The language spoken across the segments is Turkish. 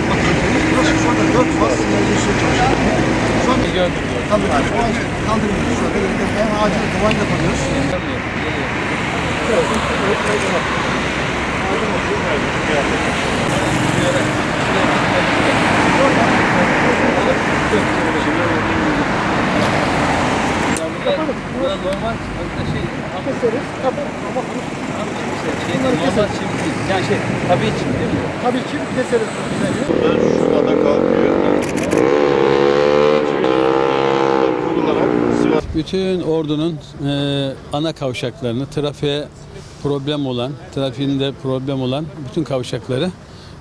yapmak zorundayız. Burası şu anda dört faz sinyal girişine çalışıyor. Şu an kaldırmıyor. Şu an kaldırmıyor. Şu anda en acil duvar yapamıyoruz. Kapatalım. Normal şey. Keseriz. Kapatalım. Ama çim değil. Yani şey tabii çim değil mi? tabii ki keseriz. Güzel. Şurada kalkıyor. Bütün ordunun e, ana kavşaklarını, trafiğe problem olan, trafiğinde problem olan bütün kavşakları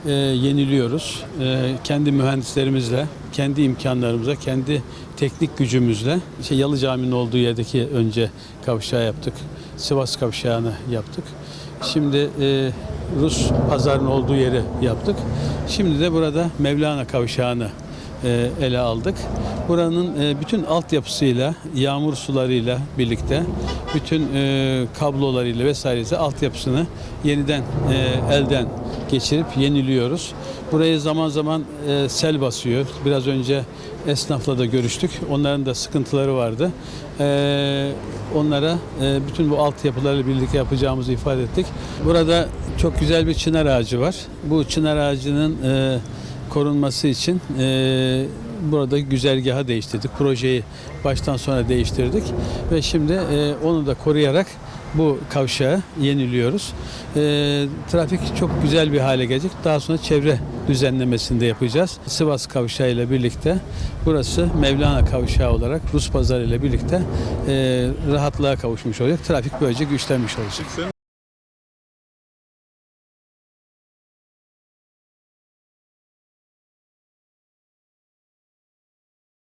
e, yeniliyoruz. E, kendi mühendislerimizle, kendi imkanlarımızla, kendi teknik gücümüzle. İşte Yalı Camii'nin olduğu yerdeki önce kavşağı yaptık. Sivas kavşağını yaptık. Şimdi e, Rus pazarının olduğu yeri yaptık. Şimdi de burada Mevlana kavşağını e, ele aldık. Buranın e, bütün altyapısıyla, yağmur sularıyla birlikte, bütün e, kablolarıyla vesairesi altyapısını yeniden e, elden geçirip yeniliyoruz. Burayı zaman zaman e, sel basıyor. Biraz önce esnafla da görüştük. Onların da sıkıntıları vardı. E, onlara e, bütün bu altyapılarla birlikte yapacağımızı ifade ettik. Burada çok güzel bir çınar ağacı var. Bu çınar ağacının e, korunması için e, burada güzergahı değiştirdik. Projeyi baştan sona değiştirdik ve şimdi e, onu da koruyarak bu kavşağı yeniliyoruz. E, trafik çok güzel bir hale gelecek. Daha sonra çevre düzenlemesini de yapacağız. Sivas kavşağı ile birlikte burası Mevlana kavşağı olarak Rus pazarı ile birlikte e, rahatlığa kavuşmuş olacak. Trafik böylece güçlenmiş olacak.